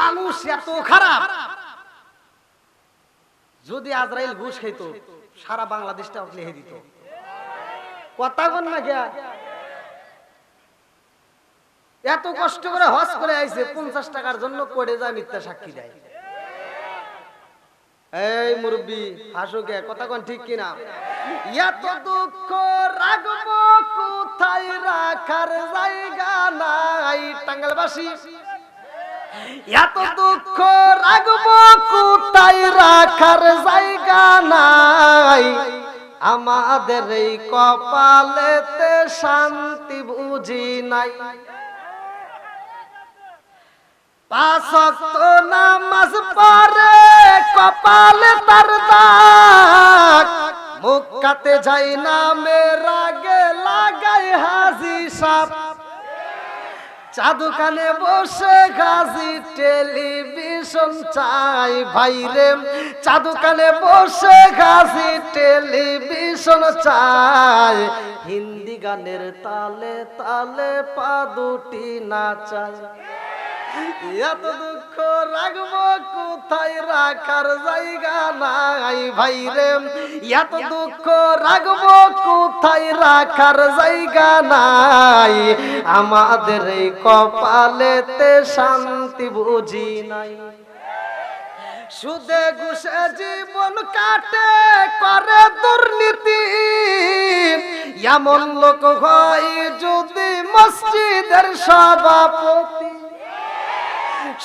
মানুষ এত খারাপ। যদি আজরাইল ঘুষ খাইতো, সারা বাংলাদেশটা লিখে দিত। কথা বল না কে এত কষ্ট করে হজ করে আইছে, পঞ্চাশ টাকার জন্য করে যায়, মিথ্যা সাক্ষী দেয়। এই মুরব্বী হাসুকে কথা কোন ঠিক কিনা? এত দুঃখ রাখব, কোথায় রাখার জায়গা নাই টাঙ্গালবাসী এত দুঃখ কোথায় রাখার জায়গা নাই? আমাদের এই কপালেতে শান্তি বুঝি নাই। নামাজ পরে কপালে তার দাগ। মুখাতে যাই না মেরাগে লাগাই হাজি সাপ। চাদুকানে বসে গাজি টেলিভিশন চাই ভাইরে। চাদুকানে বসে গাজি টেলিভিশন চাই। হিন্দি গানের তালে তালে পা দুটি নাচায় এত দুঃখ রাখব কোথায় রাখার জায়গা নাই ভাই রে এত দুঃখ রাখব কোথায় রাখার জায়গা নাই। আমাদের এই কপালেতে শান্তি বুঝি নাই। সুদে ঘুষে জীবন কাটে, করে দুর্নীতি। এমন লোক হয় যদি মসজিদের সভাপতি।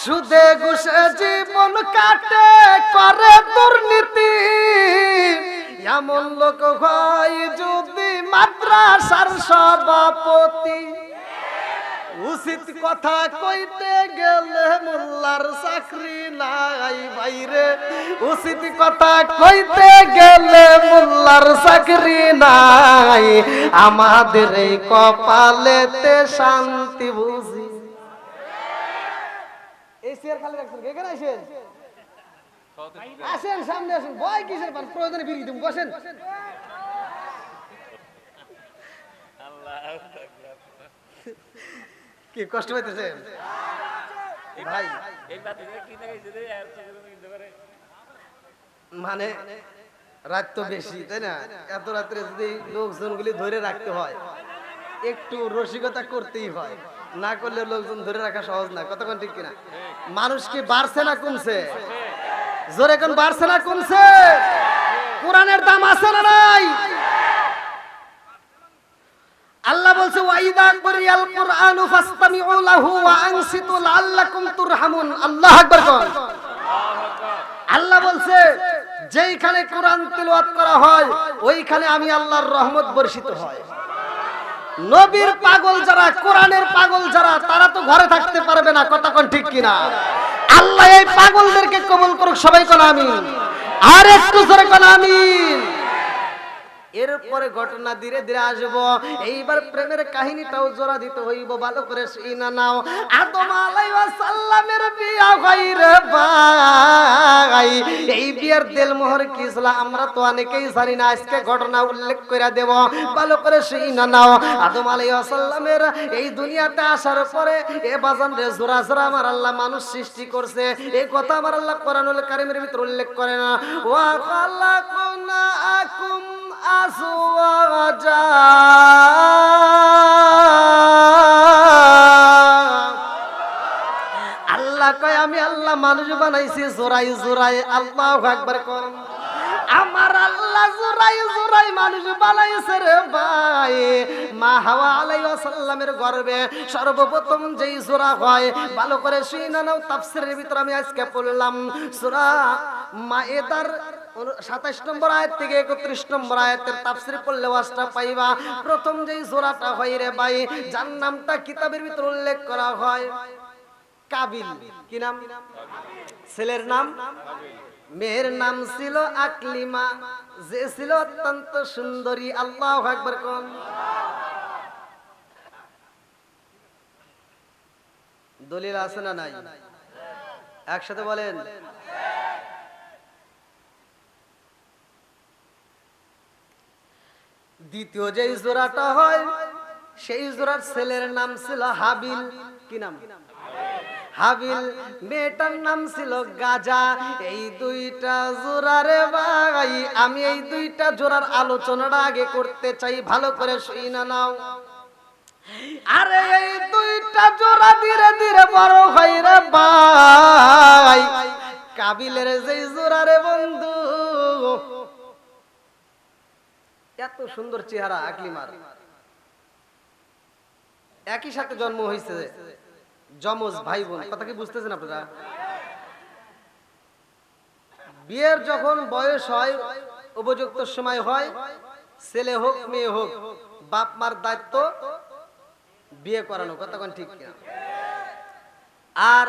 সুদে ঘুষে জীবন কাটে, করে দুর্নীতি। এমন লোক হয় যদি মাদ্রাসার সভাপতি। উচিত কথা কইতে গেলে মোল্লার চাকরি নাই বাইরে। উচিত কথা কইতে গেলে মোল্লার চাকরি নাই। আমাদের এই কপালেতে শান্তি বুঝি। এই চেয়ার খালি রাখছেন এখানে আসেন। আসেন সামনে আসেন। ভয় কিসের পান? প্রয়োজনে দিন বসেন। কি কষ্ট পাইতেছেন ভাই। মানে রাত তো বেশি, তাই না? এত রাত্রে যদি লোকজনগুলি ধরে রাখতে হয়, একটু রসিকতা করতেই হয়। না করলে লোকজন ধরে রাখা সহজ না কতক্ষণ ঠিক কিনা? মানুষ কি বাড়ছে না কমছে? জোরে কোন বাড়ছে না কমছে? কোরআনের দাম আছে না নাই? আল্লাহ বলছে ওয়াইদা কুরিয়াল কুরআনু ফাসতামিউ লাহু ওয়া আনসিতু লাআল্লাকুম তুরহামুন। আল্লাহু আকবার কোন। আল্লাহ বলছে, যেইখানে কোরআন তেলাওয়াত করা হয়, ওইখানে আমি আল্লাহর রহমত বর্ষিত হয়। নবীর পাগল যারা, কোরআনের পাগল যারা, তারা তো ঘরে থাকতে পারবে না কতক্ষণ ঠিক কিনা? আল্লাহ এই পাগলদেরকে কবুল করুক, সবাই কোন আমিন। আর একটু জোরে কোন আমিন। এরপরে ঘটনা ধীরে ধীরে আসব। এইবার প্রেমের কাহিনীটাও জোড়া দিতে হইব, ভালো করে শুনা নাও। আদম আলাইহিস বিয়া রে ভাই। এই বিয়ের দেল মোহর কি ছিল আমরা তো অনেকেই জানি না, আজকে ঘটনা উল্লেখ করে দেব। ভালো করে শুনা নাও। আদম আলাইহিস এই দুনিয়াতে আসার পরে এ বাজান রে জোড়া জোড়া আমার আল্লাহ মানুষ সৃষ্টি করছে। এই কথা আমার আল্লাহ কোরআনুল কারীমের ভিতর উল্লেখ করে না। ওয়া খালাকুনা আকুম أزواجا আল্লাহ কয় আমি আল্লাহ মানুষ বানাইছি জোরাই জোরাই আল্লাহ একবার কর আমার আল্লাহ জোরাই জোরাই মানুষ বানাইছে রে ভাই মা হাওয়া আলাইহিস সালামের গর্ভে সর্বপ্রথম যেই সূরা হয় ভালো করে শুনে নাও তাফসীরের ভিতর আমি আজকে পড়লাম সূরা মায়েদার সাতাইশ নম্বর আয়াত থেকে একত্রিশ নম্বর আয়াতের তাফসির পড়লে ওয়াজটা পাইবা। প্রথম যেই জোড়াটা হয় রে ভাই, যার নামটা কিতাবের ভিতর উল্লেখ করা হয় কাবিল। কি নাম? ছেলের নাম? মেয়ের নাম ছিল আকলিমা। যে ছিল অত্যন্ত সুন্দরী। আল্লাহ একবার কোন? দলিল আছে না নাই? একসাথে বলেন। দ্বিতীয় যে জোড়াটা হয়, সেই জোড়ার ছেলের নাম ছিল হাবিল। কি নাম? হাবিল। মেয়েটার নাম ছিল গাজা। এই দুইটা জোড়ারে ভাই, আমি এই দুইটা জোড়ার আলোচনাটা আগে করতে চাই, ভালো করে শুই না নাও। আরে এই দুইটা জোড়া ধীরে ধীরে বড় হয় রে ভাই। কাবিলের যেই জোড়া রে বন্ধু এত সুন্দর চেহারা আকলিমার। একই সাথে জন্ম হয়েছে যমজ ভাই বোন কথা কি বুঝতেছেন আপনারা? বিয়ের যখন বয়স হয়, উপযুক্ত সময় হয়, ছেলে হোক, মেয়ে হোক, বাপ মার দায়িত্ব বিয়ে করানো, কথা ঠিক আর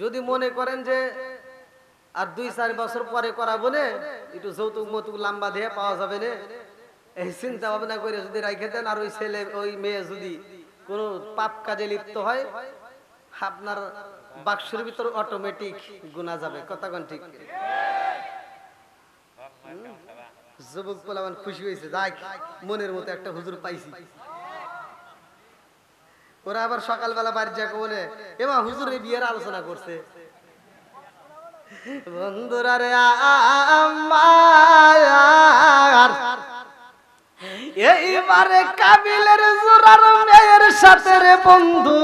যদি মনে করেন যে আর দুই চার বছর পরে করাবো না, একটু যৌতুক মতুক লাম্বা দিয়ে পাওয়া যাবে না। এই চিন্তা ভাবনা করে যদি রাখে দেন, আর ওই ছেলে, ওই মেয়ে যদি কোনো পাপ কাজে লিপ্ত হয়, আপনার বাক্সের ভিতর অটোমেটিক গুনা যাবে। কথা কোন ঠিক? যুবক পোলাবান খুশি হয়েছে। যাক, মনের মতো একটা হুজুর পাইছি। ওরা আবার সকালবেলা বাড়ি যাকে বলে হুজুর এই বিয়ের আলোচনা করছে। বন্ধুরা রে আমার এইবারে কাবিলের জোরার মেয়ের সাথে রে বন্ধু।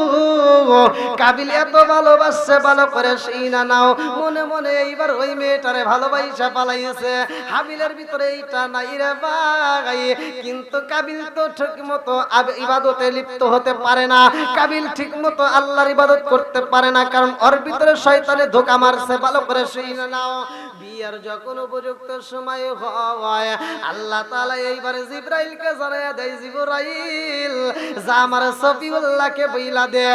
কাবিল এত ভালোবাসছে, ভালো করে সেই না নাও। মনে মনে এইবার ওই মেয়েটারে ভালোবাসা পালাইছে। হাবিলের ভিতরে এইটা নাই রে ভাই। কিন্তু কাবিল তো ঠিক মতো ইবাদতে লিপ্ত হতে পারে না। কাবিল ঠিক মতো আল্লাহর ইবাদত করতে পারে না, কারণ ওর ভিতরে শয়তানে ধোকা মারছে। ভালো করে সেই না নাও। বিয়ার যখন উপযুক্ত সময় হয়, আল্লাহ তাআলা এইবারে জিব্রাইলকে জানাইয়া দেয়, জিব্রাইল, যা আমার সফিউল্লাহকে বইলা দে,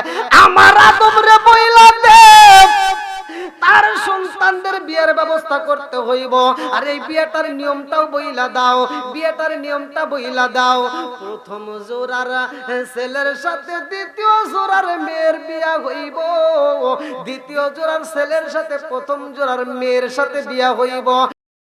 আমার আদমরে বইলা দে। তার সন্তানদের বিয়ের ব্যবস্থা করতে হইব। আর এই বিয়েটার নিয়মটাও বইলা দাও, বিয়েটার নিয়মটা বইলা দাও। প্রথম জোরার ছেলের সাথে দ্বিতীয় জোরার মেয়ের বিয়া হইব। দ্বিতীয় জোরার ছেলের সাথে প্রথম জোরার মেয়ের সাথে বিয়া হইব।